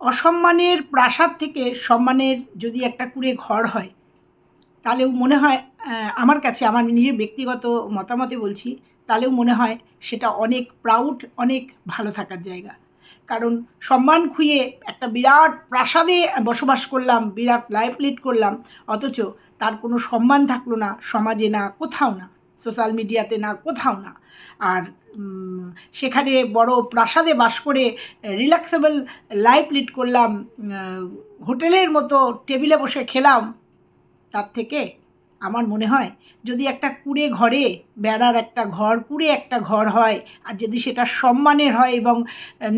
অসম্মানের প্রাসাদ থেকে সম্মানের যদি একটা কুড়ে ঘর হয় তাহলেও মনে হয় আমার কাছে, আমার নিজের ব্যক্তিগত মতামতে বলছি তাহলেও মনে হয় সেটা অনেক প্রাউড অনেক ভালো থাকার জায়গা। কারণ সম্মান খুঁয়ে একটা বিরাট প্রাসাদে বসবাস করলাম, বিরাট লাইফ লিড করলাম, অথচ তার কোনো সম্মান থাকল না, সমাজে না, কোথাও না। সোশ্যাল মিডিয়াতে না, কোথাও না। আর সেখানে বড় প্রাসাদে বাস করে রিল্যাক্সেবল লাইফ লিড করলাম হোটেলের মতো টেবিলে বসে খেলাম। তার থেকে আমার মনে হয়, যদি একটা কুড়ে ঘরে বেড়ার একটা ঘর, কুড়ে একটা ঘর হয়, আর যদি সেটা সম্মানের হয় এবং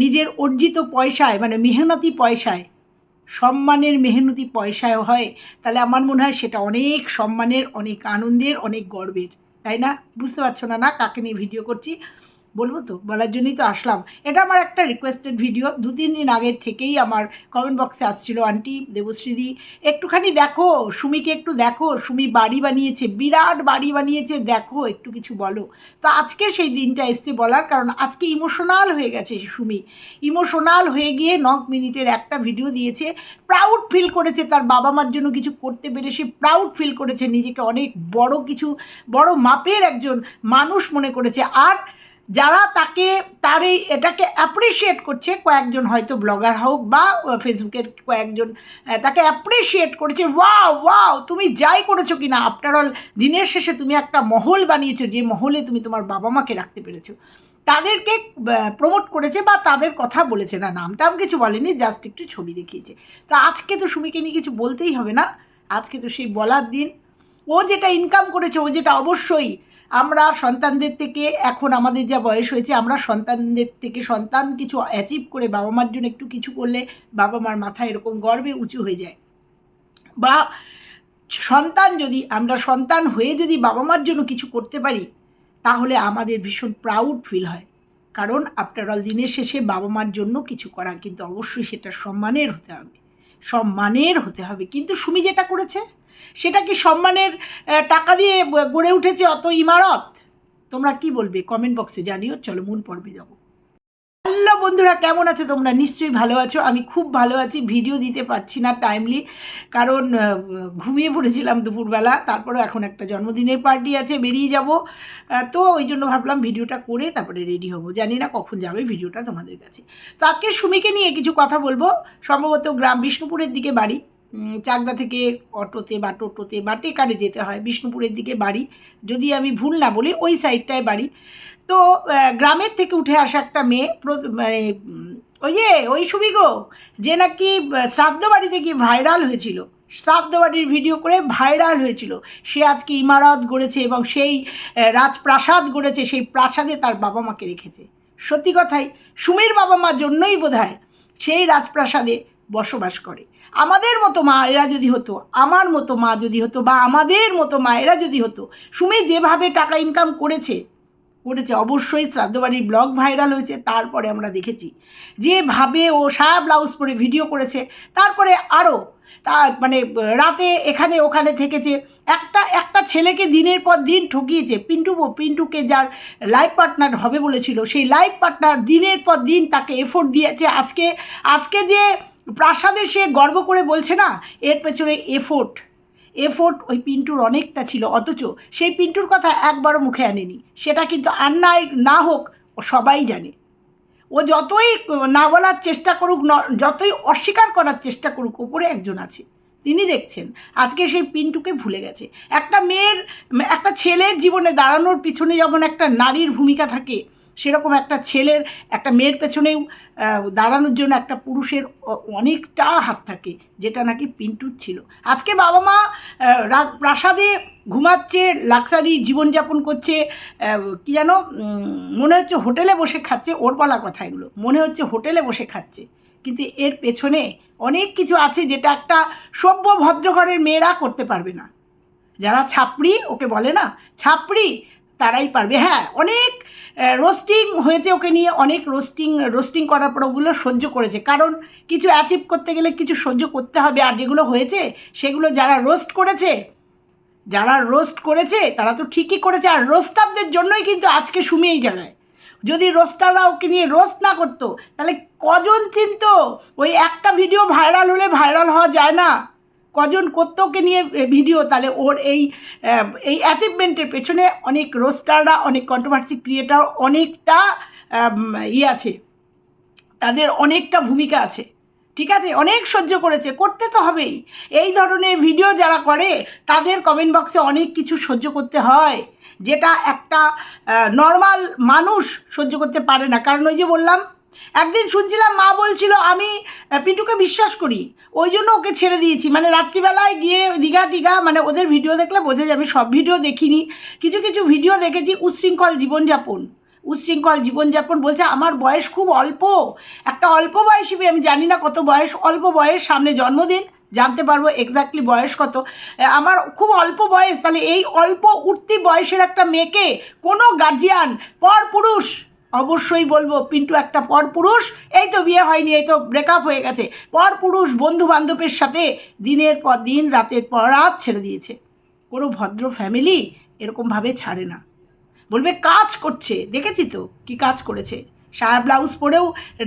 নিজের অর্জিত পয়সায় মানে মেহনতি পয়সায়, সম্মানের মেহনতি পয়সায় হয়, তাহলে আমার মনে হয় সেটা অনেক সম্মানের, অনেক আনন্দের, অনেক গর্বের। তাই না? বুঝতে পারছ না না? কাকে নিয়ে ভিডিও করছি? বলব তো? বলার জন্যই তো আসলাম। এটা আমার একটা রিকোয়েস্টেড ভিডিও দু, তিন দিন আগের থেকেই আমার কমেন্ট বক্সে আসছিল আন্টি দেবশ্রীদি একটুখানি দেখো, সুমিকে একটু দেখো। সুমি বাড়ি বানিয়েছে, বিরাট বাড়ি বানিয়েছে। দেখো, একটু কিছু বলো। তো আজকে সেই দিনটা এসছে বলার কারণ আজকে ইমোশনাল হয়ে গেছে সুমি। ইমোশনাল হয়ে গিয়ে নক মিনিটের একটা ভিডিও দিয়েছে। প্রাউড ফিল করেছে তার বাবা মার জন্য কিছু করতে পেরে সে প্রাউড ফিল করেছে। নিজেকে অনেক বড় কিছু, বড় মাপের একজন মানুষ মনে করেছে। আর যারা তাকে, তার এই এটাকে অ্যাপ্রিসিয়েট করছে, কয়েকজন হয়তো ব্লগার হোক বা ফেসবুকের কয়েকজন তাকে অ্যাপ্রিসিয়েট করেছে ওয়াও ওয়াও তুমি যাই করেছ কি না আফটার অল দিনের শেষে তুমি একটা মহল বানিয়েছো, যে মহলে তুমি তোমার বাবা মাকে রাখতে পেরেছ। তাদেরকে প্রমোট করেছে বা তাদের কথা বলেছে না নামটাম কিছু বলেনি জাস্ট একটু ছবি দেখিয়েছে। তো আজকে তো সুমিকে নিয়ে কিছু বলতেই হবে না, আজকে তো সেই বলার দিন। ও যেটা ইনকাম করেছে, ও যেটা অবশ্যই আমরা সন্তানদের থেকে এখন আমাদের যা বয়স হয়েছে, আমরা সন্তানদের থেকে সন্তান কিছু অ্যাচিভ করে বাবা মার জন্য একটু কিছু করলে বাবা মার মাথা এরকম গর্বে উঁচু হয়ে যায়। বা সন্তান যদি, আমরা সন্তান হয়ে যদি বাবা মার জন্য কিছু করতে পারি, তাহলে আমাদের ভীষণ প্রাউড ফিল হয়। কারণ আফটার অল দিনের শেষে বাবা মার জন্য কিছু করা, কিন্তু অবশ্যই সেটা সম্মানের হতে হবে। সম্মানের হতে হবে। কিন্তু সুমি যেটা করেছে সেটা কি সম্মানের টাকা দিয়ে গড়ে উঠেছে অত ইমারত? তোমরা কি বলবে? কমেন্ট বক্সে জানিও, চলো মূল পর্বে যাব। হ্যালো বন্ধুরা, কেমন আছো তোমরা? নিশ্চয়ই ভালো আছো। আমি খুব ভালো আছি ভিডিও দিতে পারছি না টাইমলি কারণ ঘুমিয়ে পড়েছিলাম দুপুরবেলা তারপরে এখন একটা জন্মদিনের পার্টি আছে, বেরিয়ে যাব। তো ওই জন্য ভাবলাম ভিডিওটা করে তারপরে রেডি হব। জানি না কখন যাবে ভিডিওটা তোমাদের কাছে। তো আজকে সুমিকে নিয়ে কিছু কথা বলব। সম্ভবত গ্রাম বিষ্ণুপুরের দিকে বাড়ি। চাকদা থেকে অটোতে বা টোটোতে বা টেকারে যেতে হয়, বিষ্ণুপুরের দিকে বাড়ি। যদি আমি ভুল না বলি, ওই সাইডটায় বাড়ি। তো গ্রামের থেকে উঠে আসা একটা মেয়ে মানে ওই যে ওই সুমি গো, যে নাকি শ্রাদ্ধ বাড়িতে কি ভাইরাল হয়েছিল। শ্রাদ্ধ বাড়ির ভিডিও করে ভাইরাল হয়েছিল। সে আজকে ইমারত গড়েছে এবং সেই রাজপ্রাসাদ গড়েছে, সেই প্রাসাদে তার বাবা মাকে রেখেছে। সত্যি কথাই, সুমির বাবা মার জন্যই বোধ সেই রাজপ্রাসাদে বসবাস করে। আমাদের মতো মা এরা যদি হতো, আমার মতো মা যদি হতো বা আমাদের মতো মায়েরা যদি হতো, সুমি যেভাবে টাকা ইনকাম করেছে করেছে, অবশ্যই শ্রাদ্ধবাড়ির ব্লগ ভাইরাল হয়েছে, তারপরে আমরা দেখেছি। যেভাবে ও সারা ব্লাউজ পরে ভিডিও করেছে, তারপরে আরও তার মানে রাতে এখানে ওখানে থেকেছে। একটা একটা ছেলেকে দিনের পর দিন ঠকিয়েছে। পিন্টু পিন্টুকে যার লাইফ পার্টনার হবে বলেছিল, সেই লাইফ পার্টনার দিনের পর দিন তাকে এফোর্ট দিয়েছে। আজকে আজকে যে প্রাসাদে সে গর্ব করে বলছে না, এর পেছনে এফোর্ট এফোর্ট ওই পিন্টুর অনেকটা ছিল, অথচ সেই পিন্টুর কথা একবারও মুখে আনেনি। সেটা কিন্তু অন্যায় না হোক, ও সবাই জানে। ও যতই না বলার চেষ্টা করুক যতই অস্বীকার করার চেষ্টা করুক, ওপরে একজন আছে। তিনি দেখছেন, আজকে সেই পিন্টুকে ভুলে গেছে। একটা মেয়ের, একটা ছেলের জীবনে দাঁড়ানোর পিছনে যেমন একটা নারীর ভূমিকা থাকে সেরকম একটা ছেলের, একটা মেয়ের পেছনেও দাঁড়ানোর জন্য একটা পুরুষের অনেকটা হাত থাকে, যেটা নাকি পিন্টুর ছিল। আজকে বাবা মা প্রাসাদে ঘুমাচ্ছে, লাক্সারি জীবনযাপন করছে কি যেন মনে হচ্ছে হোটেলে বসে খাচ্ছে, ওর বলা কথা এগুলো, মনে হচ্ছে হোটেলে বসে খাচ্ছে। কিন্তু এর পেছনে অনেক কিছু আছে যেটা একটা সভ্য ভদ্রঘরের মেয়েরা করতে পারবে না। যারা ছাপড়ি, ওকে বলে না, ছাপড়ি তারাই পারবে। হ্যাঁ অনেক রোস্টিং হয়েছে ওকে নিয়ে, অনেক রোস্টিং রোস্টিং করার পর ওগুলো সহ্য করেছে। কারণ কিছু অ্যাচিভ করতে গেলে কিছু সহ্য করতে হবে, আর যেগুলো হয়েছে, সেগুলো যারা রোস্ট করেছে, যারা রোস্ট করেছে, তারা তো ঠিকই করেছে। আর রোস্টারদের জন্যই কিন্তু আজকে সুমি এই জায়গায়। যদি রোস্টাররা ওকে নিয়ে রোস্ট না করতো, তাহলে কজন চিনতো? ওই একটা ভিডিও ভাইরাল হলে ভাইরাল হওয়া যায় না। কজন করতো নিয়ে ভিডিও তাহলে ওর এই এই অ্যাচিভমেন্টের পেছনে অনেক রোস্টাররা অনেক কন্ট্রোভার্সি ক্রিয়েটার অনেকটা ইয়ে আছে। তাদের অনেকটা ভূমিকা আছে। ঠিক আছে? অনেক সহ্য করেছে, করতে তো হবেই। এই ধরনের ভিডিও যারা করে, তাদের কমেন্ট বক্সে অনেক কিছু সহ্য করতে হয়, যেটা একটা নর্মাল মানুষ সহ্য করতে পারে না। কারণ ওই যে বললাম একদিন শুনছিলাম মা বলছিল, আমি পিন্টুকে বিশ্বাস করি। ওই জন্য ওকে ছেড়ে দিয়েছি। মানে রাত্রিবেলায় গিয়ে দীঘা টিঘা মানে ওদের ভিডিও দেখলে বোঝা যাবে, সব ভিডিও দেখিনি। কিছু কিছু ভিডিও দেখেছি, উচ্ছৃঙ্খল জীবনযাপন। উচ্ছৃঙ্খল জীবনযাপন বলছে, আমার বয়স খুব অল্প। একটা অল্প বয়সী আমি জানি না কত বয়স, অল্প বয়স, সামনে জন্মদিন, জানতে পারব এক্স্যাক্টলি বয়স কত। আমার খুব অল্প বয়স, তাহলে এই অল্প উঠতি বয়সের একটা মেয়েকে কোনো গার্জিয়ান পর পুরুষ অবশ্যই বলব, পিন্টু একটা পর পুরুষ এই তো বিয়ে হয়নি, এই তো ব্রেকআপ হয়ে গেছে। পর পুরুষ বন্ধু বান্ধবের সাথে দিনের পর দিন, রাতের পর রাত ছেড়ে দিয়েছে। কোনো ভদ্র ফ্যামিলি এরকমভাবে ছাড়ে না। বলবে, কাজ করছে। দেখেছি তো কি কাজ করেছে। সায়া ব্লাউজ পরেও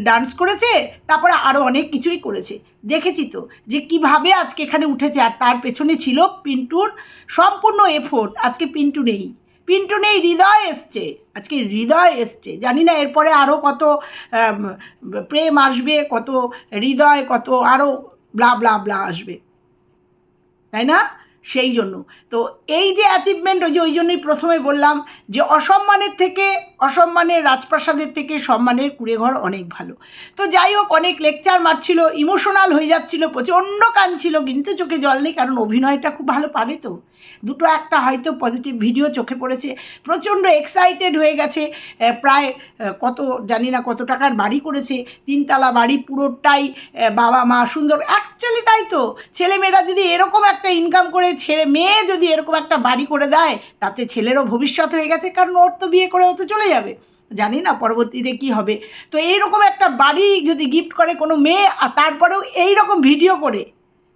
ডান্স করেছে, তারপরে আরও অনেক কিছুই করেছে। দেখেছি তো যে কীভাবে আজকে এখানে উঠেছে, আর তার পেছনে ছিল পিন্টুর সম্পূর্ণ এফোর্ট আজকে পিন্টু নেই। পিন্টু নেই, হৃদয় এসছে। আজকে হৃদয় এসছে। জানি না এরপরে আরও কত প্রেম আসবে, কত হৃদয়, কত আরও ব্লা ব্লা ব্লা আসবে। তাই না? সেই জন্য। তো এই যে অ্যাচিভমেন্ট ওই যে ওই জন্যই প্রথমে বললাম যে অসম্মানের থেকে, অসম্মানের রাজপ্রাসাদের থেকে সম্মানের কুড়েঘর অনেক ভালো। তো যাই হোক, অনেক লেকচার মারছিল ইমোশনাল হয়ে যাচ্ছিল, প্রচণ্ড কাঁদছিল, কিন্তু চোখে জল নেই, কারণ অভিনয়টা খুব ভালো পারে তো। দুটো একটা হয়তো পজিটিভ ভিডিও চোখে পড়েছে, প্রচণ্ড এক্সাইটেড হয়ে গেছে প্রায় কত, জানি না কত টাকার বাড়ি করেছে, তিনতলা বাড়ি পুরোটাই বাবা মা সুন্দর। অ্যাকচুয়ালি তাই তো, ছেলেমেয়েরা যদি এরকম একটা ইনকাম করে ছেলে মেয়ে যদি এরকম একটা বাড়ি করে দেয়, তাতে ছেলেরও ভবিষ্যৎ হয়ে গেছে, কারণ ওর তো বিয়ে করে ও তো চলে যাবে। জানি না পরবর্তীতে কি হবে। তো এইরকম একটা বাড়ি যদি গিফট করে কোনো মেয়ে, আর তারপরেও এই রকম ভিডিও করে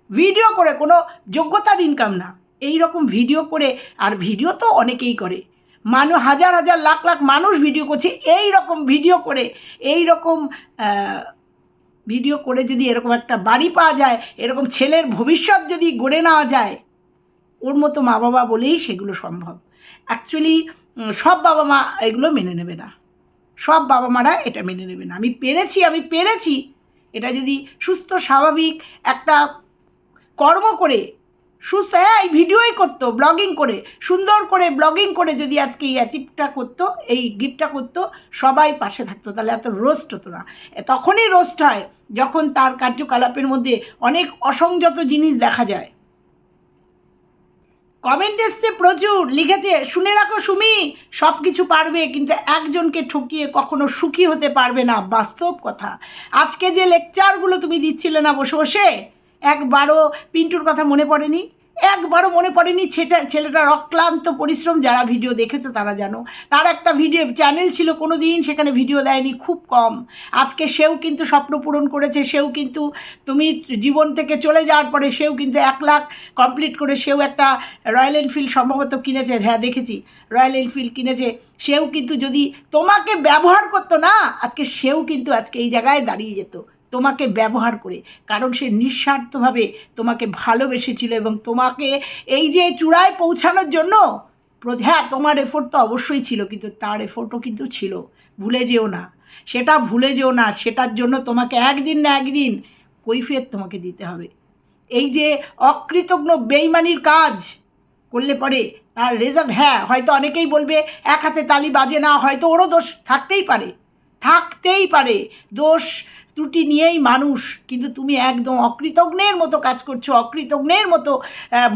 ভিডিও করে কোনো যোগ্যতার ইনকাম না এই রকম ভিডিও করে, আর ভিডিও তো অনেকেই করে। মানুষ হাজার হাজার, লাখ লাখ মানুষ ভিডিও করছে এই রকম ভিডিও করে এই রকম ভিডিও করে যদি এরকম একটা বাড়ি পাওয়া যায়, এরকম ছেলের ভবিষ্যৎ যদি গড়ে নেওয়া যায় ওর মতো মা বাবা বলেই সেগুলো সম্ভব। অ্যাকচুয়ালি সব বাবা মা এগুলো মেনে নেবে না। সব বাবা মারা এটা মেনে নেবে না। আমি পেরেছি আমি পেরেছি। এটা যদি সুস্থ, স্বাভাবিক একটা কর্ম করে, সুস্থ হ্যাঁ এই ভিডিওই করতো, ব্লগিং করে, সুন্দর করে ব্লগিং করে যদি আজকে এই অ্যাচিভটা করতো, এই গিফটটা করতো, সবাই পাশে থাকতো, তাহলে এত রোস্ট হতো না। তখনই রোস্ট হয়, যখন তার কার্যকলাপের মধ্যে অনেক অসংযত জিনিস দেখা যায়। কমেন্ট এসছে প্রচুর, লিখেছে, শুনে রাখো সুমি সব কিছু পারবে, কিন্তু একজনকে ঠকিয়ে কখনো সুখী হতে পারবে না। বাস্তব কথা। আজকে যে লেকচারগুলো তুমি দিচ্ছিলে না বসে বসে, একবারও পিন্টুর কথা মনে পড়েনি? একবারও মনে পড়েনি ছেটা ছেলেটার অক্লান্ত পরিশ্রম যারা ভিডিও দেখেছ তারা জানো। তার একটা ভিডিও চ্যানেল ছিল কোনো দিন সেখানে ভিডিও দেয়নি, খুব কম। আজকে সেও কিন্তু স্বপ্ন পূরণ করেছে, সেও কিন্তু তুমি জীবন থেকে চলে যাওয়ার পরে সেও কিন্তু এক লাখ কমপ্লিট করে সেও একটা রয়্যাল এনফিল্ড সম্ভবত কিনেছে। হ্যাঁ দেখেছি। রয়্যাল এনফিল্ড কিনেছে। সেও কিন্তু যদি তোমাকে ব্যবহার করতো না, আজকে সেও কিন্তু আজকে এই জায়গায় দাঁড়িয়ে যেত। তোমাকে ব্যবহার করে। কারণ সে নিঃস্বার্থভাবে তোমাকে ভালোবেসেছিল এবং তোমাকে এই যে চূড়ায় পৌঁছানোর জন্য হ্যাঁ তোমার এফোর্ট তো অবশ্যই ছিল, কিন্তু তার এফোর্টও কিন্তু ছিল। ভুলে যেও না। সেটা ভুলে যেও না, সেটার জন্য তোমাকে একদিন না একদিন কৈফিয়ত তোমাকে দিতে হবে। এই যে অকৃতজ্ঞ বেইমানির কাজ করলে পরে তার রেজাল্ট হ্যাঁ হয়তো অনেকেই বলবে, এক হাতে তালি বাজে না, হয়তো ওরও দোষ থাকতেই পারে। থাকতেই পারে। দোষ ত্রুটি নিয়েই মানুষ, কিন্তু তুমি একদম অকৃতজ্ঞের মতো কাজ করছ অকৃতজ্ঞের মতো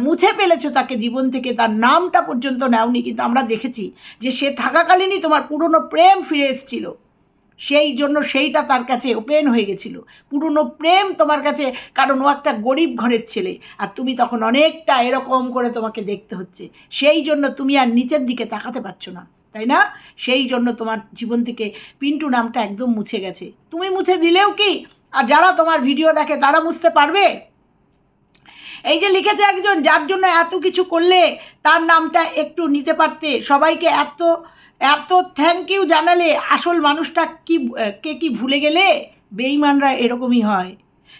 মুছে ফেলেছো তাকে জীবন থেকে। তার নামটা পর্যন্ত নেওনি, কিন্তু আমরা দেখেছি যে সে থাকাকালীনই তোমার পুরনো প্রেম ফিরে এসেছিল। সেই জন্য সেইটা তার কাছে ওপেন হয়ে গেছিল। পুরনো প্রেম তোমার কাছে, কারণ ও একটা গরিব ঘরের ছেলে, আর তুমি তখন অনেকটা এরকম করে তোমাকে দেখতে হচ্ছে। সেই জন্য তুমি আর নিচের দিকে তাকাতে পারছ না। তাই না? সেই জন্য তোমার জীবন থেকে পিন্টু নামটা একদম মুছে গেছে। তুমি মুছে দিলেও কি? আর যারা তোমার ভিডিও দেখে তারা মুছতে পারবে? এই যে লিখেছে একজন, যার জন্য এত কিছু করলে তার নামটা একটু নিতে পারতে। সবাইকে এত এত থ্যাংক ইউ জানালে আসল মানুষটা কি, কে কি ভুলে গেলে? বেইমানরা এরকমই হয়।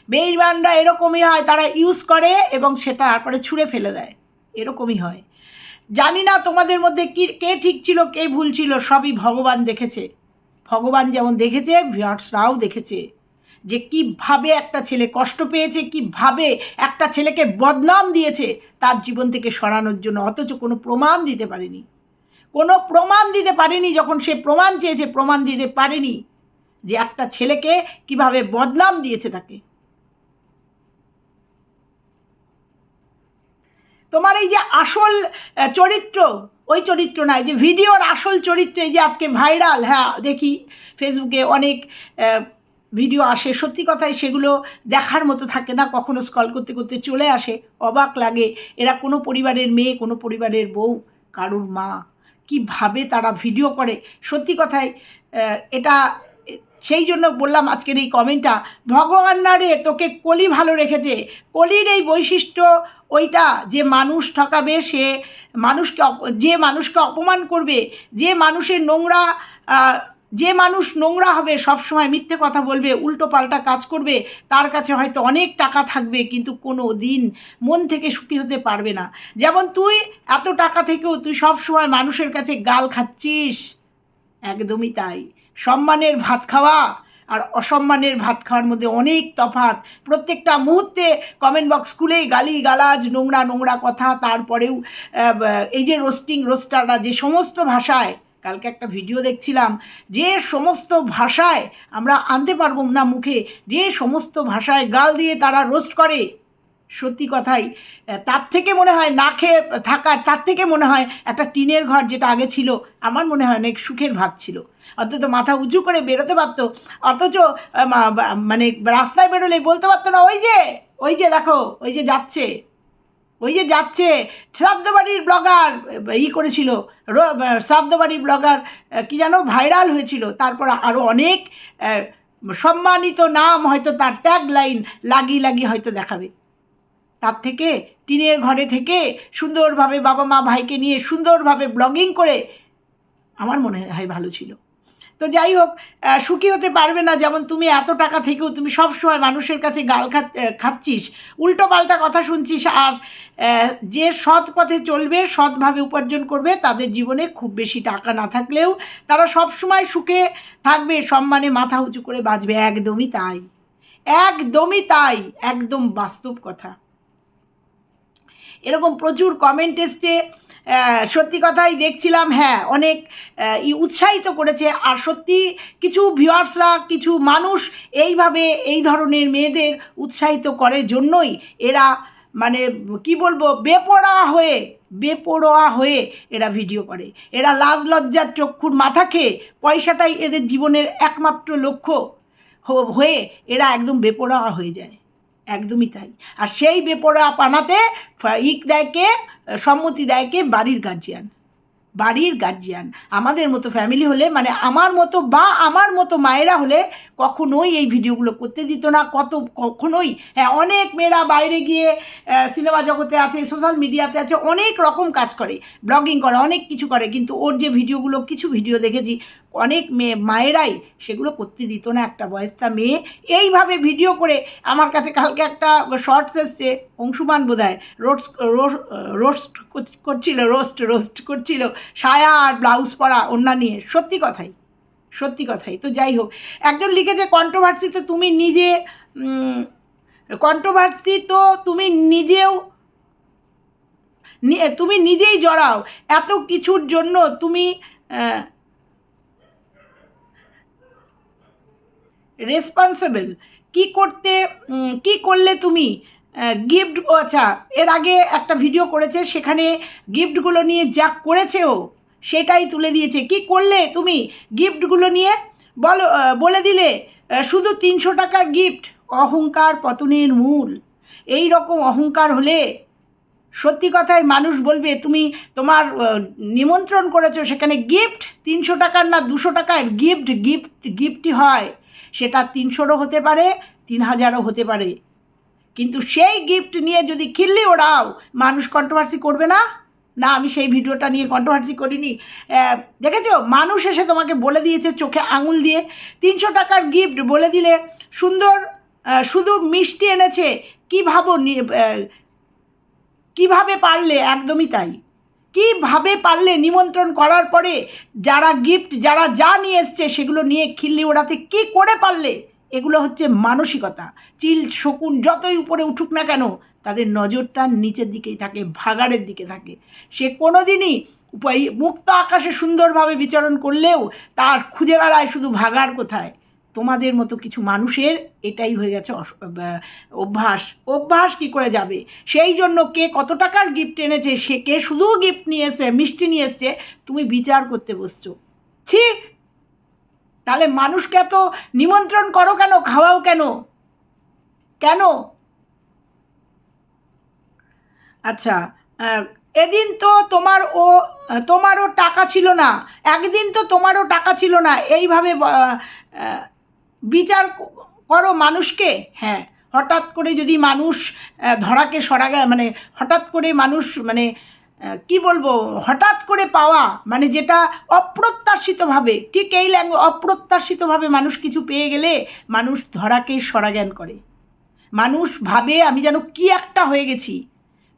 বেইমানরা এরকমই হয়, তারা ইউজ করে এবং সেটা তারপরে ছুঁড়ে ফেলে দেয়। এরকমই হয়। জানি না তোমাদের মধ্যে কি, কে ঠিক ছিল, কে ভুল ছিল, সবই ভগবান দেখেছে। ভগবান যেমন দেখেছে ভিয়ার্সরাও দেখেছে। যে কীভাবে একটা ছেলে কষ্ট পেয়েছে, কীভাবে একটা ছেলেকে বদনাম দিয়েছে, তার জীবন থেকে সরানোর জন্য অথচ কোনো প্রমাণ দিতে পারেনি। কোনো প্রমাণ দিতে পারেনি, যখন সে প্রমাণ চেয়েছে, প্রমাণ দিতে পারেনি যে একটা ছেলেকে কীভাবে বদনাম দিয়েছে তাকে। তোমার এই যে আসল চরিত্র, ওই চরিত্র নয় যে ভিডিওর আসল চরিত্র এই যে আজকে ভাইরাল হ্যাঁ দেখি ফেসবুকে অনেক ভিডিও আসে, সত্যি কথাই সেগুলো দেখার মতো থাকে না, কখনো স্কল করতে করতে চলে আসে, অবাক লাগে। এরা কোনো পরিবারের মেয়ে, কোনো পরিবারের বউ, কারুর মা, কীভাবে তারা ভিডিও করে? সত্যি কথাই এটা সেই জন্য বললাম আজকের এই কমেন্টটা, ভগবান না রে, তোকে কলি ভালো রেখেছে। কলির এই বৈশিষ্ট্য ওইটা, যে মানুষ ঠকাবে, সে মানুষকে যে মানুষকে অপমান করবে, যে মানুষের নোংরা যে মানুষ নোংরা হবে, সবসময় মিথ্যে কথা বলবে, উল্টো পাল্টা কাজ করবে, তার কাছে হয়তো অনেক টাকা থাকবে, কিন্তু কোনো দিন মন থেকে সুখী হতে পারবে না। যেমন তুই, এত টাকা থেকেও তুই সবসময় মানুষের কাছে গাল খাচ্ছিস। একদমই তাই। সম্মানের ভাত খাওয়া আর অসম্মানের ভাত খাওয়ার মধ্যে অনেক তফাৎ। প্রত্যেকটা মুহূর্তে কমেন্ট বক্স খুলেই গালি গালাজ নোংরা নোংরা কথা, তারপরেও এই যে রোস্টিং রোস্টাররা যে সমস্ত ভাষায়, কালকে একটা ভিডিও দেখছিলাম, যে সমস্ত ভাষায় আমরা আনতে পারব না মুখে, যে সমস্ত ভাষায় গাল দিয়ে তারা রোস্ট করে সত্যি কথাই তার থেকে মনে হয় না খেয়ে থাকার, তার থেকে মনে হয় একটা টিনের ঘর যেটা আগে ছিল, আমার মনে হয় অনেক সুখের ভাত ছিল। অন্তত মাথা উঁচু করে বেরোতে পারতো, অথচ মানে রাস্তায় বেরোলে বলতে পারতো না, ওই যে ওই যে দেখো, ওই যে যাচ্ছে, ওই যে যাচ্ছে। শ্রাদ্ধবাড়ির ব্লগার, ই করেছিল শ্রাদ্ধবাড়ির ব্লগার কি যেন ভাইরাল হয়েছিল, তারপর আরও অনেক সম্মানিত নাম হয়তো তার ট্যাগ লাইন লাগিয়ে লাগিয়ে হয়তো দেখাবে। তার থেকে, টিনের ঘরে থেকে সুন্দরভাবে বাবা মা ভাইকে নিয়ে সুন্দরভাবে ব্লগিং করে আমার মনে হয় ভালো ছিল। তো যাই হোক সুখী হতে পারবে না যেমন তুমি এত টাকা থেকেও তুমি সব সময় মানুষের কাছে গাল খাচ্ছিস। উল্টো পাল্টা কথা শুনছিস আর যে সৎ পথে চলবে, সৎভাবে উপার্জন করবে, তাদের জীবনে খুব বেশি টাকা না থাকলেও তারা সব সময় সুখে থাকবে, সম্মানে মাথা উঁচু করে বাঁচবে। একদমই তাই। একদমই তাই। একদম বাস্তব কথা। এরকম প্রচুর কমেন্ট এসছে। সত্যি কথাই দেখছিলাম হ্যাঁ অনেক উৎসাহিত করেছে। আর সত্যি কিছু ভিউয়ার্সরা কিছু মানুষ এইভাবে এই ধরনের মেয়েদের উৎসাহিত করে জন্যই এরা মানে কি বলব, বেপরোয়া হয়ে বেপরোয়া হয়ে এরা ভিডিও করে। এরা লাজ লজ্জার চক্ষুর মাথা খেয়ে পয়সাটাই এদের জীবনের একমাত্র লক্ষ্য হয়ে এরা একদম বেপরোয়া হয়ে যায়। একদমই তাই। আর সেই বেপরোয়া পানাতে ইক দেয়কে, সম্মতি দেয়কে বাড়ির গার্জিয়ান বাড়ির গার্জিয়ান আমাদের মতো ফ্যামিলি হলে মানে আমার মতো বা আমার মতো মায়েরা হলে কখনোই এই ভিডিওগুলো করতে দিত না, কত, কখনোই। হ্যাঁ অনেক মেয়েরা বাইরে গিয়ে সিনেমা জগতে আছে, সোশ্যাল মিডিয়াতে আছে, অনেক রকম কাজ করে, ব্লগিং করে, অনেক কিছু করে, কিন্তু ওর যে ভিডিওগুলো, কিছু ভিডিও দেখেছি, অনেক মেয়ে, মায়েরাই সেগুলো করতে দিত না একটা বয়স্তা মেয়ে। এইভাবে ভিডিও করে আমার কাছে কালকে একটা শর্টস এসছে, অংশুমান বোধ হয় রোস্ট রোস্ট করছিল, রোস্ট রোস্ট করছিল, সায়া আর ব্লাউজ পরা ওন্না নিয়ে, সত্যি কথাই। সত্যি কথাই। তো যাই হোক, একজন লিখেছে কন্ট্রোভার্সি তো তুমি নিজে কন্ট্রোভার্সি তো তুমি নিজেও তুমি নিজেই জড়াও। এত কিছুর জন্য তুমি রেসপন্সিবল কি করতে কি করলে তুমি গিফট আচ্ছা এর আগে একটা ভিডিও করেছে, সেখানে গিফটগুলো নিয়ে যা করেছে ও সেটাই তুলে দিয়েছে। কি করলে তুমি গিফটগুলো নিয়ে? বলো বলে দিলে শুধু তিনশো টাকার গিফট, অহংকার পতনের মূল। এই রকম অহংকার হলে সত্যি কথাই মানুষ বলবে, তুমি তোমার নিমন্ত্রণ করেছ সেখানে গিফট, তিনশো টাকার না দুশো টাকার গিফট গিফট, গিফটই হয়। সেটা তিনশোরও হতে পারে তিন হাজারও হতে পারে। কিন্তু সেই গিফট নিয়ে যদি খিল্লি ওড়াও, মানুষ কন্ট্রোভার্সি করবে না? না, আমি সেই ভিডিওটা নিয়ে কন্ট্রোভার্সি করিনি। দেখেছ? মানুষ এসে তোমাকে বলে দিয়েছে চোখে আঙুল দিয়ে। তিনশো টাকার গিফট বলে দিলে সুন্দর শুধু মিষ্টি এনেছে। কী ভাবো নি- কীভাবে পারলে? একদমই তাই। কীভাবে পারলে নিমন্ত্রণ করার পরে যারা গিফট যারা যা নিয়ে এসছে সেগুলো নিয়ে খিল্লি ওড়াতে কি করে পারলে? এগুলো হচ্ছে মানসিকতা। চিল, শকুন যতই উপরে উঠুক না কেন, তাদের নজরটা নিচের দিকেই থাকে, ভাগাড়ের দিকে থাকে। সে কোনো দিনই মুক্ত আকাশে সুন্দরভাবে বিচরণ করলেও তার খুঁজে বেড়ায় শুধু ভাগার কোথায়। তোমাদের মতো কিছু মানুষের এটাই হয়ে গেছে অভ্যাস। অভ্যাস কি করে যাবে? সেই জন্য কে কত টাকার গিফট এনেছে, সে কে শুধু গিফট নিয়ে এসে মিষ্টি নিয়ে এসছে, তুমি বিচার করতে বসছো। ছি তাহলে মানুষকে এত নিমন্ত্রণ করো কেন? খাওয়াও কেন? কেন? আচ্ছা এদিন তো তোমার ও, তোমারও টাকা ছিল না। একদিন তো তোমারও টাকা ছিল না। এইভাবে বিচার করো মানুষকে। হ্যাঁ হঠাৎ করে যদি মানুষ ধরাকে সরা মানে হঠাৎ করে মানুষ মানে কি বলব, হঠাৎ করে পাওয়া মানে যেটা অপ্রত্যাশিতভাবে, ঠিক এই ল্যাঙ্গ অপ্রত্যাশিতভাবে মানুষ কিছু পেয়ে গেলে মানুষ ধরাকে সরাজ্ঞান করে। মানুষ ভাবে, আমি যেন কি একটা হয়ে গেছি।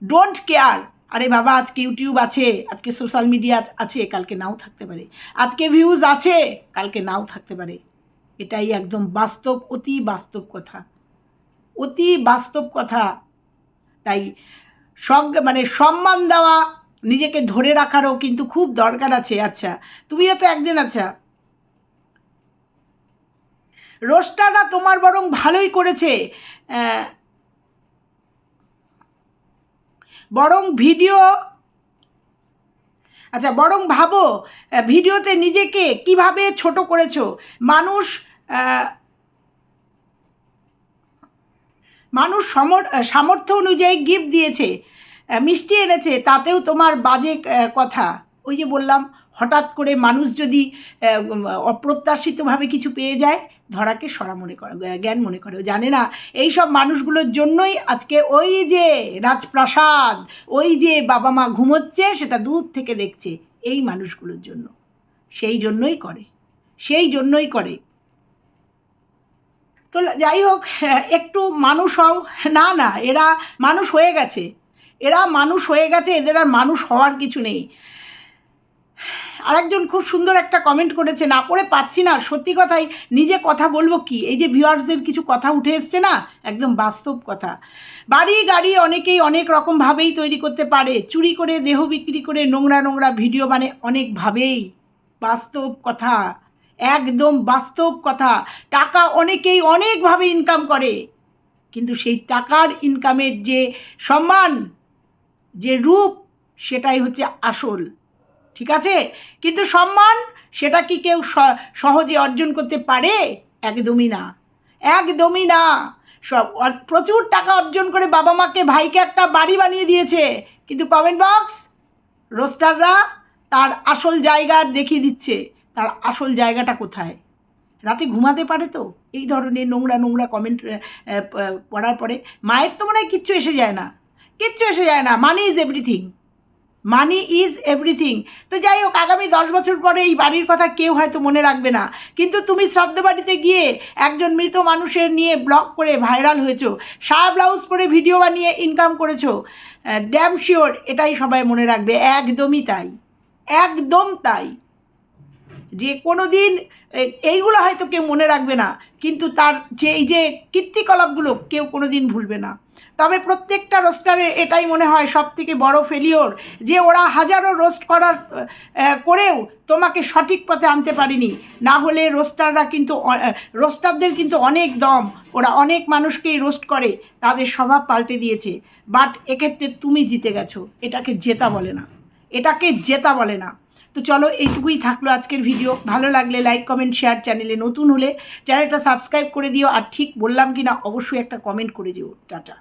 ডোন্ট কেয়ার আরে বাবা, আজকে ইউটিউব আছে, আজকে সোশ্যাল মিডিয়া আছে, কালকে নাও থাকতে পারে। আজকে ভিউজ আছে, কালকে নাও থাকতে পারে। এটাই একদম বাস্তব, অতি বাস্তব কথা। অতি বাস্তব কথা। তাই মানে সম্মান দেওয়া নিজেকে ধরে রাখারও কিন্তু খুব দরকার আছে। আচ্ছা তুমিও তো একদিন আচ্ছা। রোস্টাররা তোমার বরং ভালোই করেছে। বরং ভিডিও আচ্ছা বরং ভাবো ভিডিওতে নিজেকে কীভাবে ছোট করেছ? মানুষ মানুষ সমর সামর্থ্য অনুযায়ী গিফট দিয়েছে মিষ্টি এনেছে, তাতেও তোমার বাজে কথা। ওই যে বললাম, হঠাৎ করে মানুষ যদি অপ্রত্যাশিতভাবে কিছু পেয়ে যায়, ধরাকে সরা মনে করে জ্ঞান মনে করে। জানে না এই সব মানুষগুলোর জন্যই আজকে ওই যে রাজপ্রাসাদ, ওই যে বাবা মা ঘুমোচ্ছে, সেটা দূর থেকে দেখছে, এই মানুষগুলোর জন্য। সেই জন্যই করে। সেই জন্যই করে। তো যাই হোক, একটু মানুষ হও। না না, এরা মানুষ হয়ে গেছে। এরা মানুষ হয়ে গেছে, এদের আর মানুষ হওয়ার কিছু নেই। আরেকজন খুব সুন্দর একটা কমেন্ট করেছে, না পড়ে পাচ্ছি না। সত্যি কথাই, নিজে কথা বলব কি? এই যে ভিউয়ার্সদের কিছু কথা উঠে এসছে না? একদম বাস্তব কথা। বাড়ি, গাড়ি অনেকেই অনেক রকমভাবেই তৈরি করতে পারে। চুরি করে, দেহ বিক্রি করে নোংরা নোংরা ভিডিও মানে অনেকভাবেই। বাস্তব কথা। একদম বাস্তব কথা। টাকা অনেকেই অনেকভাবে ইনকাম করে। কিন্তু সেই টাকার ইনকামের যে সম্মান, যে রূপ, সেটাই হচ্ছে আসল। ঠিক আছে? কিন্তু সম্মান, সেটা কি কেউ সহজে অর্জন করতে পারে? একদমই না। একদমই না। সব প্রচুর টাকা অর্জন করে বাবা মাকে ভাইকে একটা বাড়ি বানিয়ে দিয়েছে। কিন্তু কমেন্ট বক্স রোস্টাররা তার আসল জায়গা দেখিয়ে দিচ্ছে। তার আসল জায়গাটা কোথায়? রাতে ঘুমাতে পারে তো? এই ধরনের নোংরা নোংরা কমেন্ট পড়ার পরে মায়ের তো মনে হয় কিচ্ছু এসে যায় না। কিচ্ছু এসে যায় না। Money is everything money is everything তো যাই হোক, আগামী দশ বছর পরে এই বাড়ির কথা কেউ হয়তো মনে রাখবে না। কিন্তু তুমি শ্রাদ্ধ বাড়িতে গিয়ে একজন মৃত মানুষের নিয়ে ব্লগ করে ভাইরাল হয়েছো। সায়া ব্লাউজ পরে ভিডিও বানিয়ে ইনকাম করেছ। ড্যাম শিওর এটাই সবাই মনে রাখবে। একদমই তাই। একদম তাই। যে কোনো দিন এইগুলো হয়তো কেউ মনে রাখবে না, কিন্তু তার যে, এই যে কীর্তিকলাপগুলো কেউ কোনো দিন ভুলবে না। তবে প্রত্যেকটা রোস্টারে এটাই মনে হয় সব থেকে বড় ফেলিওর যে ওরা হাজারো রোস্ট করার করেও তোমাকে সঠিক পথে আনতে পারেনি। না হলে রোস্টাররা কিন্তু রোস্টারদের কিন্তু অনেক দম, ওরা অনেক মানুষকেই রোস্ট করে, তাদের স্বভাব পাল্টে দিয়েছে। বাট এক্ষেত্রে তুমি জিতে গেছো, এটাকে জেতা বলে না। এটাকে জেতা বলে না। তো চলো এইটুকুই থাকল আজকের ভিডিও ভালো লাগলে লাইক কমেন্ট শেয়ার চ্যানেলে নতুন হলে চ্যানেলটা সাবস্ক্রাইব করে দিও, আর ঠিক বললাম কি না অবশ্যই একটা কমেন্ট করে দিও। টাটা।